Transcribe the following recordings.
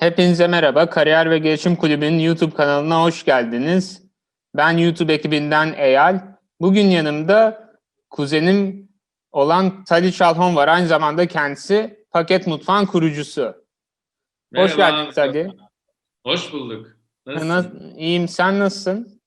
Hepinize merhaba. Kariyer ve Gelişim Kulübü'nün YouTube kanalına hoş geldiniz. Ben YouTube ekibinden Eyal. Bugün yanımda kuzenim olan Tali Çalhon var. Aynı zamanda kendisi Paket Mutfağın kurucusu. Hoş Merhaba. geldin Tali. Hoş bulduk. Nasılsın? Nas- İyiyim. Sen nasılsın?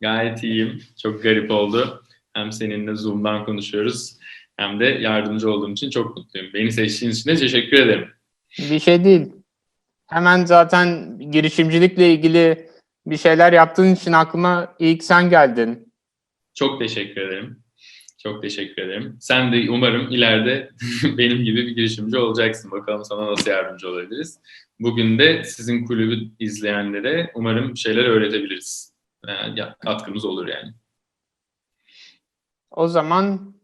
Gayet iyiyim. Çok garip oldu. Hem seninle Zoom'dan konuşuyoruz hem de yardımcı olduğum için çok mutluyum. Beni seçtiğiniz için de teşekkür ederim. Bir şey değil. Hemen zaten girişimcilikle ilgili bir şeyler yaptığın için aklıma ilk sen geldin. Çok teşekkür ederim. Çok teşekkür ederim. Sen de umarım ileride benim gibi bir girişimci olacaksın. Bakalım sana nasıl yardımcı olabiliriz. Bugün de sizin kulübü izleyenlere umarım şeyler öğretebiliriz. Ee, ya, katkımız olur yani. O zaman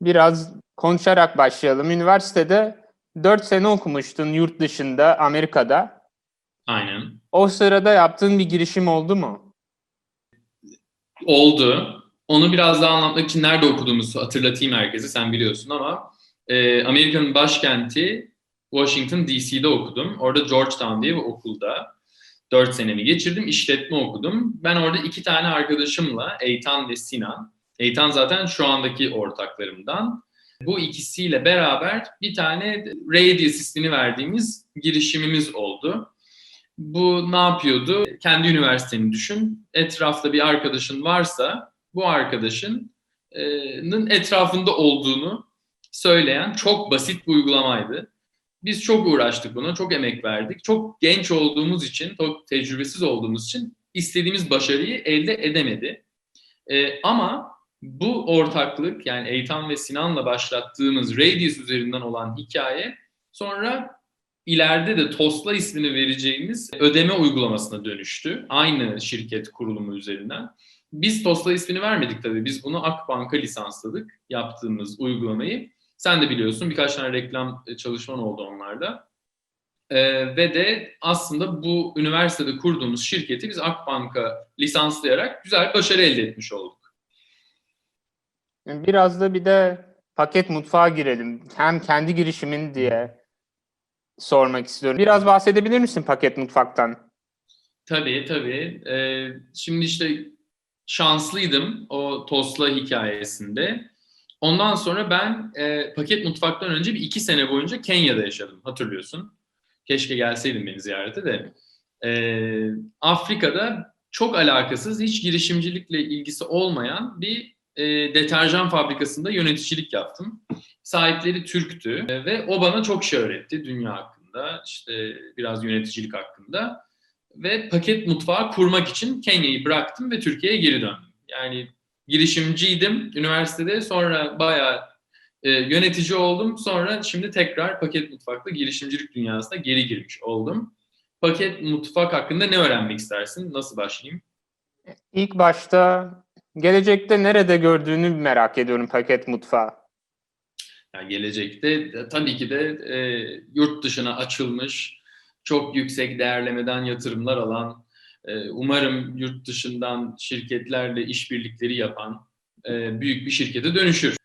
biraz konuşarak başlayalım. Üniversitede 4 sene okumuştun yurt dışında, Amerika'da. Aynen. O sırada yaptığın bir girişim oldu mu? Oldu. Onu biraz daha anlatmak için nerede okuduğumuzu hatırlatayım herkese. Sen biliyorsun ama e, Amerika'nın başkenti Washington DC'de okudum. Orada Georgetown diye bir okulda 4 senemi geçirdim. İşletme okudum. Ben orada iki tane arkadaşımla Eytan ve Sinan. Eytan zaten şu andaki ortaklarımdan. Bu ikisiyle beraber bir tane Radius ismini verdiğimiz girişimimiz oldu. Bu ne yapıyordu? Kendi üniversiteni düşün. Etrafta bir arkadaşın varsa bu arkadaşının etrafında olduğunu söyleyen çok basit bir uygulamaydı. Biz çok uğraştık buna, çok emek verdik. Çok genç olduğumuz için, çok tecrübesiz olduğumuz için istediğimiz başarıyı elde edemedi. Ee, ama bu ortaklık yani Eytan ve Sinan'la başlattığımız Radius üzerinden olan hikaye sonra ileride de TOSLA ismini vereceğimiz ödeme uygulamasına dönüştü. Aynı şirket kurulumu üzerinden. Biz TOSLA ismini vermedik tabii. Biz bunu Akbank'a lisansladık yaptığımız uygulamayı. Sen de biliyorsun birkaç tane reklam çalışman oldu onlarda. Ee, ve de aslında bu üniversitede kurduğumuz şirketi biz Akbank'a lisanslayarak güzel başarı elde etmiş olduk. Biraz da bir de paket mutfağa girelim. Hem kendi girişimin diye sormak istiyorum. Biraz bahsedebilir misin paket mutfaktan? Tabii tabii. Ee, şimdi işte şanslıydım o Tosla hikayesinde. Ondan sonra ben e, paket mutfaktan önce bir iki sene boyunca Kenya'da yaşadım hatırlıyorsun. Keşke gelseydin beni ziyarete de. Ee, Afrika'da çok alakasız, hiç girişimcilikle ilgisi olmayan bir e, deterjan fabrikasında yöneticilik yaptım. Sahipleri Türktü e, ve o bana çok şey öğretti dünya hakkında, işte biraz yöneticilik hakkında. Ve paket mutfağı kurmak için Kenya'yı bıraktım ve Türkiye'ye geri döndüm. Yani girişimciydim üniversitede, sonra bayağı e, yönetici oldum. Sonra şimdi tekrar paket mutfakla girişimcilik dünyasına geri girmiş oldum. Paket mutfak hakkında ne öğrenmek istersin? Nasıl başlayayım? İlk başta gelecekte nerede gördüğünü merak ediyorum paket mutfağı. Yani gelecekte e, tabii ki de e, yurt dışına açılmış, çok yüksek değerlemeden yatırımlar alan, e, umarım yurt dışından şirketlerle işbirlikleri yapan e, büyük bir şirkete dönüşür.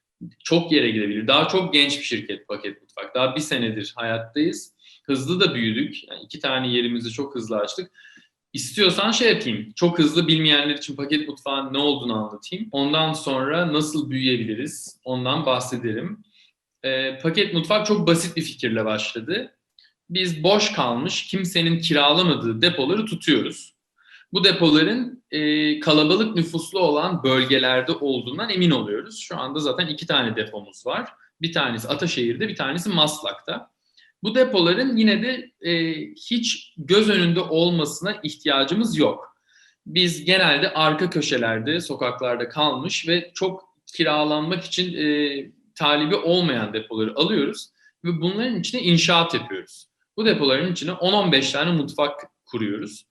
Çok yere gidebilir. Daha çok genç bir şirket Paket Mutfak. Daha bir senedir hayattayız. Hızlı da büyüdük. Yani iki tane yerimizi çok hızlı açtık. İstiyorsan şey yapayım. Çok hızlı bilmeyenler için paket mutfağın ne olduğunu anlatayım. Ondan sonra nasıl büyüyebiliriz ondan bahsederim. E, paket mutfak çok basit bir fikirle başladı. Biz boş kalmış, kimsenin kiralamadığı depoları tutuyoruz. Bu depoların e, kalabalık nüfuslu olan bölgelerde olduğundan emin oluyoruz. Şu anda zaten iki tane depomuz var. Bir tanesi Ataşehir'de, bir tanesi Maslak'ta. Bu depoların yine de e, hiç göz önünde olmasına ihtiyacımız yok. Biz genelde arka köşelerde, sokaklarda kalmış ve çok kiralanmak için e, talibi olmayan depoları alıyoruz ve bunların içine inşaat yapıyoruz. Bu depoların içine 10-15 tane mutfak kuruyoruz.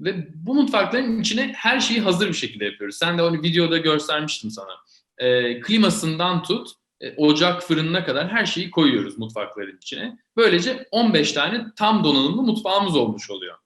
Ve bu mutfakların içine her şeyi hazır bir şekilde yapıyoruz. Sen de onu videoda göstermiştim sana. E, klimasından tut, e, ocak fırınına kadar her şeyi koyuyoruz mutfakların içine. Böylece 15 tane tam donanımlı mutfağımız olmuş oluyor.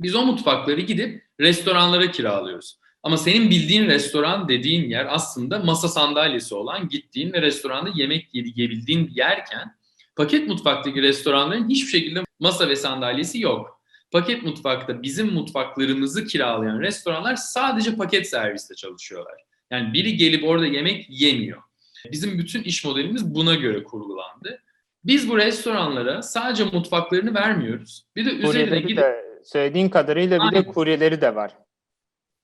Biz o mutfakları gidip restoranlara kiralıyoruz. Ama senin bildiğin restoran dediğin yer aslında masa sandalyesi olan gittiğin ve restoranda yemek yiyebildiğin yerken paket mutfaktaki restoranların hiçbir şekilde masa ve sandalyesi yok. Paket mutfakta bizim mutfaklarımızı kiralayan restoranlar sadece paket serviste çalışıyorlar. Yani biri gelip orada yemek yemiyor. Bizim bütün iş modelimiz buna göre kurgulandı. Biz bu restoranlara sadece mutfaklarını vermiyoruz. Bir de üzerine gidip de söylediğin kadarıyla bir de kuryeleri de var.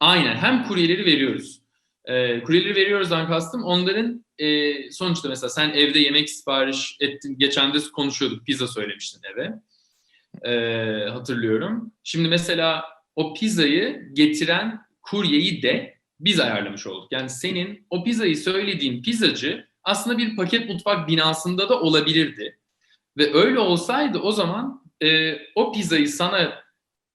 Aynen. Hem kuryeleri veriyoruz. Ee, kuryeleri veriyoruzdan kastım onların e, sonuçta mesela sen evde yemek sipariş ettin. Geçen de konuşuyorduk. Pizza söylemiştin eve. Ee, hatırlıyorum. Şimdi mesela o pizzayı getiren kuryeyi de biz ayarlamış olduk. Yani senin o pizzayı söylediğin pizzacı aslında bir paket mutfak binasında da olabilirdi. Ve öyle olsaydı o zaman e, o pizzayı sana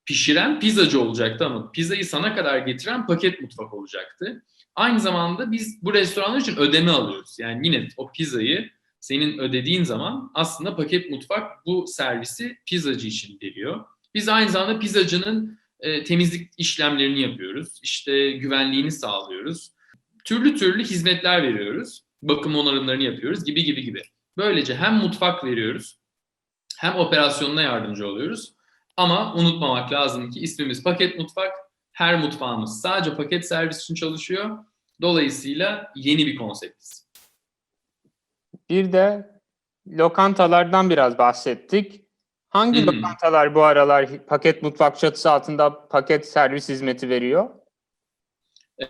pişiren pizzacı olacaktı ama pizzayı sana kadar getiren paket mutfak olacaktı. Aynı zamanda biz bu restoranlar için ödeme alıyoruz. Yani yine o pizzayı senin ödediğin zaman aslında paket mutfak bu servisi pizzacı için veriyor. Biz aynı zamanda pizzacının e, temizlik işlemlerini yapıyoruz. İşte güvenliğini sağlıyoruz. Türlü türlü hizmetler veriyoruz. Bakım onarımlarını yapıyoruz gibi gibi gibi. Böylece hem mutfak veriyoruz hem operasyonuna yardımcı oluyoruz. Ama unutmamak lazım ki ismimiz Paket Mutfak. Her mutfağımız sadece paket servis için çalışıyor. Dolayısıyla yeni bir konseptiz. Bir de lokantalardan biraz bahsettik. Hangi Hmm. lokantalar bu aralar paket mutfak çatısı altında paket servis hizmeti veriyor?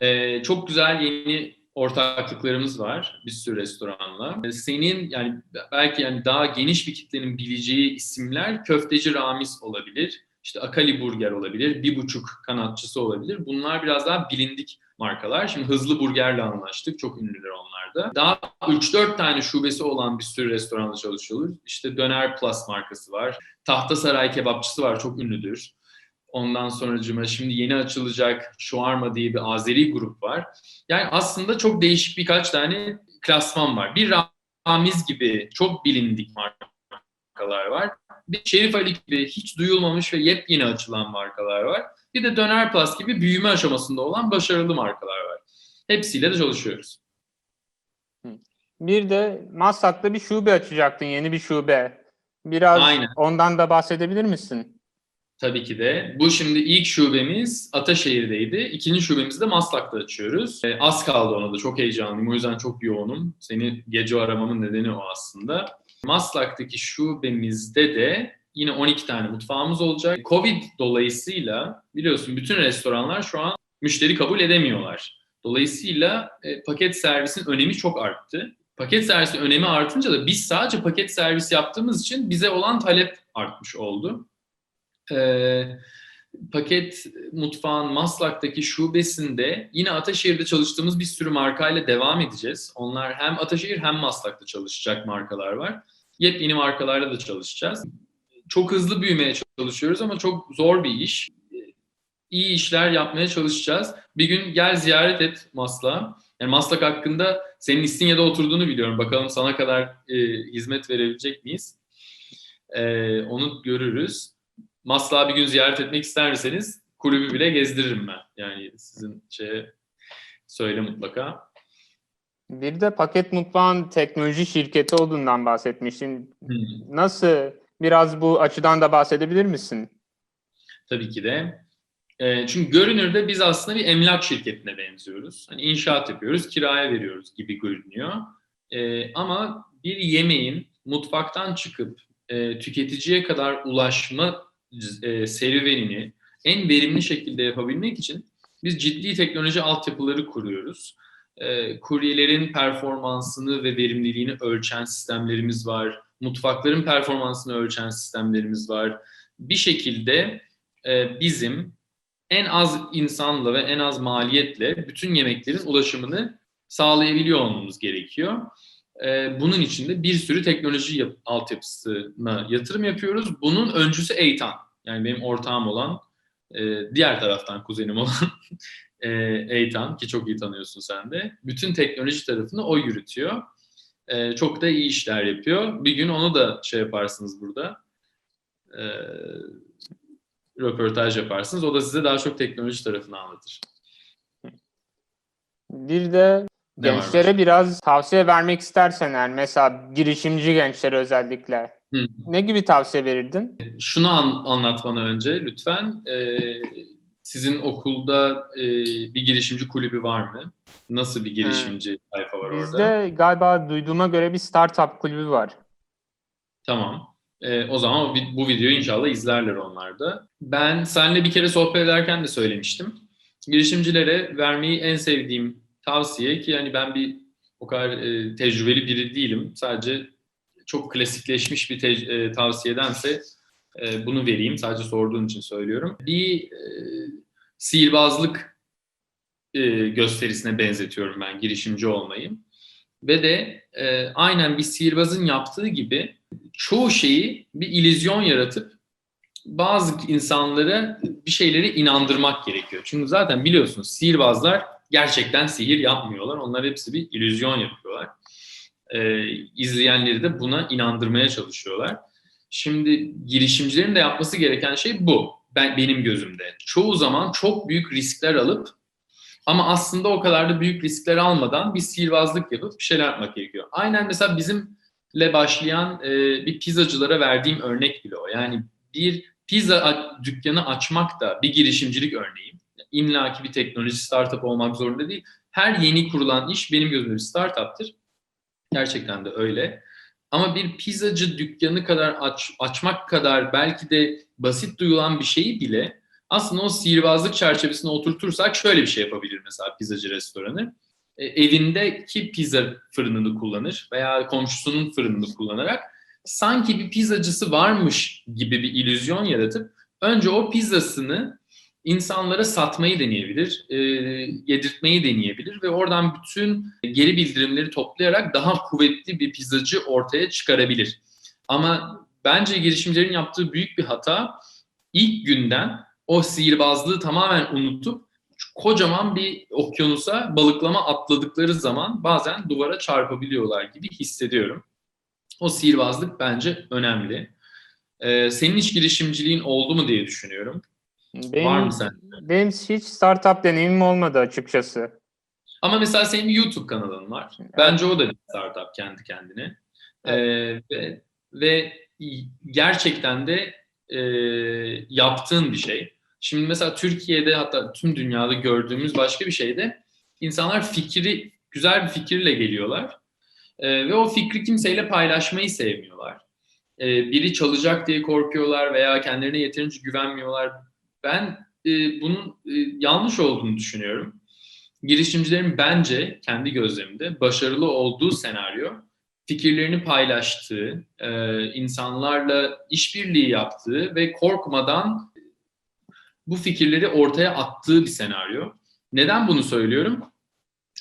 Ee, çok güzel yeni ortaklıklarımız var bir sürü restoranla. Ee, Senin yani belki yani daha geniş bir kitlenin bileceği isimler Köfteci Ramiz olabilir. İşte Akali Burger olabilir, bir buçuk kanatçısı olabilir. Bunlar biraz daha bilindik markalar. Şimdi Hızlı Burger'le anlaştık. Çok ünlüler onlar da. Daha 3-4 tane şubesi olan bir sürü restoranda çalışıyoruz. İşte Döner Plus markası var. Tahtasaray Kebapçısı var. Çok ünlüdür. Ondan sonracıma şimdi yeni açılacak Şuarma diye bir Azeri grup var. Yani aslında çok değişik birkaç tane klasman var. Bir Ramiz gibi çok bilindik markalar var. Bir Şerif Ali gibi hiç duyulmamış ve yepyeni açılan markalar var. Bir de Döner Plus gibi büyüme aşamasında olan başarılı markalar var. Hepsiyle de çalışıyoruz. Bir de Maslak'ta bir şube açacaktın, yeni bir şube. Biraz Aynen. ondan da bahsedebilir misin? Tabii ki de. Bu şimdi ilk şubemiz Ataşehir'deydi. İkinci şubemizi de Maslak'ta açıyoruz. Ee, az kaldı ona da çok heyecanlıyım. O yüzden çok yoğunum. Seni gece aramamın nedeni o aslında. Maslak'taki şubemizde de yine 12 tane mutfağımız olacak. Covid dolayısıyla biliyorsun bütün restoranlar şu an müşteri kabul edemiyorlar. Dolayısıyla e, paket servisin önemi çok arttı. Paket servisin önemi artınca da biz sadece paket servis yaptığımız için bize olan talep artmış oldu. Ee, paket mutfağın Maslak'taki şubesinde yine Ataşehir'de çalıştığımız bir sürü markayla devam edeceğiz. Onlar hem Ataşehir hem Maslak'ta çalışacak markalar var. Yepyeni markalarla da çalışacağız. Çok hızlı büyümeye çalışıyoruz ama çok zor bir iş. İyi işler yapmaya çalışacağız. Bir gün gel ziyaret et Maslak'a. Yani Maslak hakkında senin İstinye'de oturduğunu biliyorum. Bakalım sana kadar e, hizmet verebilecek miyiz? E, onu görürüz. Maslak'ı bir gün ziyaret etmek ister miseniz kulübü bile gezdiririm ben. Yani sizin şeye söyle mutlaka. Bir de paket mutfağın teknoloji şirketi olduğundan bahsetmiştin. Hmm. Nasıl? Biraz bu açıdan da bahsedebilir misin? Tabii ki de. E, çünkü görünürde biz aslında bir emlak şirketine benziyoruz. Hani inşaat yapıyoruz, kiraya veriyoruz gibi görünüyor. E, ama bir yemeğin mutfaktan çıkıp e, tüketiciye kadar ulaşma e, serüvenini en verimli şekilde yapabilmek için biz ciddi teknoloji altyapıları kuruyoruz. E, kuryelerin performansını ve verimliliğini ölçen sistemlerimiz var. Mutfakların performansını ölçen sistemlerimiz var. Bir şekilde e, bizim en az insanla ve en az maliyetle bütün yemeklerin ulaşımını sağlayabiliyor olmamız gerekiyor. Ee, bunun için de bir sürü teknoloji yap- altyapısına yatırım yapıyoruz. Bunun öncüsü Eytan. Yani benim ortağım olan, e, diğer taraftan kuzenim olan e, Eytan ki çok iyi tanıyorsun sen de. Bütün teknoloji tarafını o yürütüyor. E, çok da iyi işler yapıyor. Bir gün onu da şey yaparsınız burada. E, röportaj yaparsınız. O da size daha çok teknoloji tarafını anlatır. Bir de Ne gençlere biraz tavsiye vermek istersen eğer mesela girişimci gençlere özellikle. Hı. ne gibi tavsiye verirdin? Şunu an, anlat bana önce lütfen. Ee, sizin okulda e, bir girişimci kulübü var mı? Nasıl bir girişimci sayfa var orada? Bizde galiba duyduğuma göre bir startup kulübü var. Tamam. Ee, o zaman bu videoyu inşallah izlerler onlar da. Ben seninle bir kere sohbet ederken de söylemiştim. Girişimcilere vermeyi en sevdiğim tavsiye ki hani ben bir o kadar e, tecrübeli biri değilim. Sadece çok klasikleşmiş bir te- e, tavsiyedense e, bunu vereyim. Sadece sorduğun için söylüyorum. Bir e, sihirbazlık e, gösterisine benzetiyorum ben girişimci olmayı. Ve de e, aynen bir sihirbazın yaptığı gibi çoğu şeyi bir illüzyon yaratıp bazı insanlara bir şeyleri inandırmak gerekiyor. Çünkü zaten biliyorsunuz sihirbazlar gerçekten sihir yapmıyorlar. Onlar hepsi bir illüzyon yapıyorlar. Ee, izleyenleri de buna inandırmaya çalışıyorlar. Şimdi girişimcilerin de yapması gereken şey bu. Ben benim gözümde. Çoğu zaman çok büyük riskler alıp ama aslında o kadar da büyük riskler almadan bir sihirbazlık yapıp bir şeyler yapmak gerekiyor. Aynen mesela bizimle başlayan e, bir pizzacılara verdiğim örnek bile o. Yani bir pizza dükkanı açmak da bir girişimcilik örneği. İlla ki bir teknoloji startup olmak zorunda değil. Her yeni kurulan iş benim gözümde bir startup'tır. Gerçekten de öyle. Ama bir pizzacı dükkanı kadar aç, açmak kadar belki de basit duyulan bir şeyi bile aslında o sihirbazlık çerçevesine oturtursak şöyle bir şey yapabilir mesela pizzacı restoranı. E, evindeki pizza fırınını kullanır veya komşusunun fırınını kullanarak sanki bir pizzacısı varmış gibi bir illüzyon yaratıp önce o pizzasını insanlara satmayı deneyebilir, e, yedirtmeyi deneyebilir ve oradan bütün geri bildirimleri toplayarak daha kuvvetli bir pizzacı ortaya çıkarabilir. Ama bence girişimcilerin yaptığı büyük bir hata ilk günden o sihirbazlığı tamamen unutup kocaman bir okyanusa balıklama atladıkları zaman bazen duvara çarpabiliyorlar gibi hissediyorum. O sihirbazlık bence önemli. Ee, senin hiç girişimciliğin oldu mu diye düşünüyorum. Benim, Var mı sen? Benim hiç startup deneyimim olmadı açıkçası. Ama mesela senin bir YouTube kanalın var. Bence o da bir startup kendi kendine. Ee, ve, ve gerçekten de e, yaptığın bir şey. Şimdi mesela Türkiye'de hatta tüm dünyada gördüğümüz başka bir şey de insanlar fikri, güzel bir fikirle geliyorlar. Ee, ve o fikri kimseyle paylaşmayı sevmiyorlar. Ee, biri çalacak diye korkuyorlar veya kendilerine yeterince güvenmiyorlar. Ben e, bunun e, yanlış olduğunu düşünüyorum. Girişimcilerin bence kendi gözlemimde başarılı olduğu senaryo fikirlerini paylaştığı, e, insanlarla işbirliği yaptığı ve korkmadan bu fikirleri ortaya attığı bir senaryo. Neden bunu söylüyorum?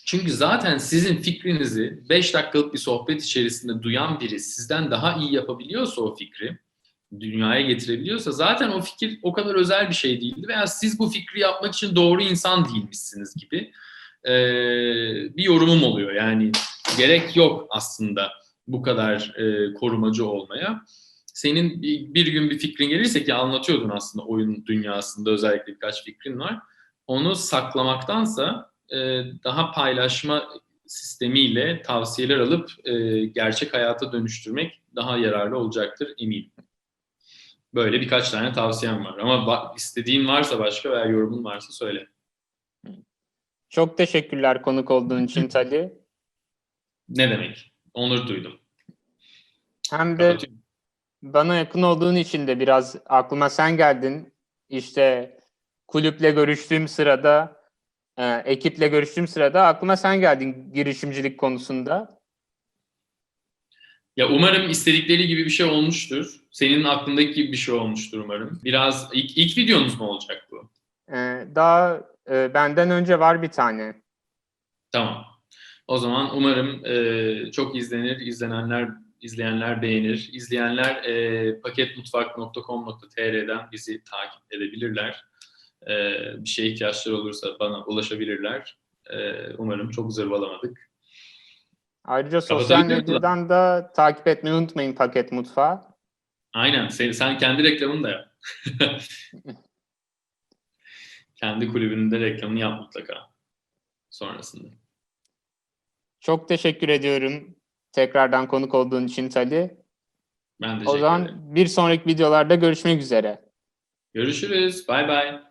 Çünkü zaten sizin fikrinizi 5 dakikalık bir sohbet içerisinde duyan biri sizden daha iyi yapabiliyorsa o fikri, dünyaya getirebiliyorsa zaten o fikir o kadar özel bir şey değildi veya siz bu fikri yapmak için doğru insan değilmişsiniz gibi e, bir yorumum oluyor. Yani gerek yok aslında bu kadar e, korumacı olmaya. Senin bir, bir gün bir fikrin gelirse ki anlatıyordun aslında oyun dünyasında özellikle birkaç fikrin var. Onu saklamaktansa e, daha paylaşma sistemiyle tavsiyeler alıp e, gerçek hayata dönüştürmek daha yararlı olacaktır eminim. Böyle birkaç tane tavsiyem var. Ama istediğin varsa başka veya yorumun varsa söyle. Çok teşekkürler konuk olduğun için Tali. Ne demek? Onur duydum. Hem de Kapatıyorum. bana yakın olduğun için de biraz aklıma sen geldin. İşte kulüple görüştüğüm sırada, e, ekiple görüştüğüm sırada aklıma sen geldin girişimcilik konusunda. Ya umarım istedikleri gibi bir şey olmuştur. Senin aklındaki gibi bir şey olmuştur umarım. Biraz ilk, ilk videonuz mu olacak bu? E, daha e, benden önce var bir tane. Tamam. O zaman umarım e, çok izlenir, izlenenler izleyenler beğenir. İzleyenler e, paketmutfak.com.tr'den bizi takip edebilirler. E, bir şeye ihtiyaçları olursa bana ulaşabilirler. E, umarım çok zırvalamadık. Ayrıca sosyal medyadan da takip etmeyi unutmayın Paket Mutfağı. Aynen. Sen, sen kendi reklamını da yap. kendi kulübünün de reklamını yap mutlaka. Sonrasında. Çok teşekkür ediyorum tekrardan konuk olduğun için Tali. Ben teşekkür O ederim. zaman bir sonraki videolarda görüşmek üzere. Görüşürüz. Bay bay.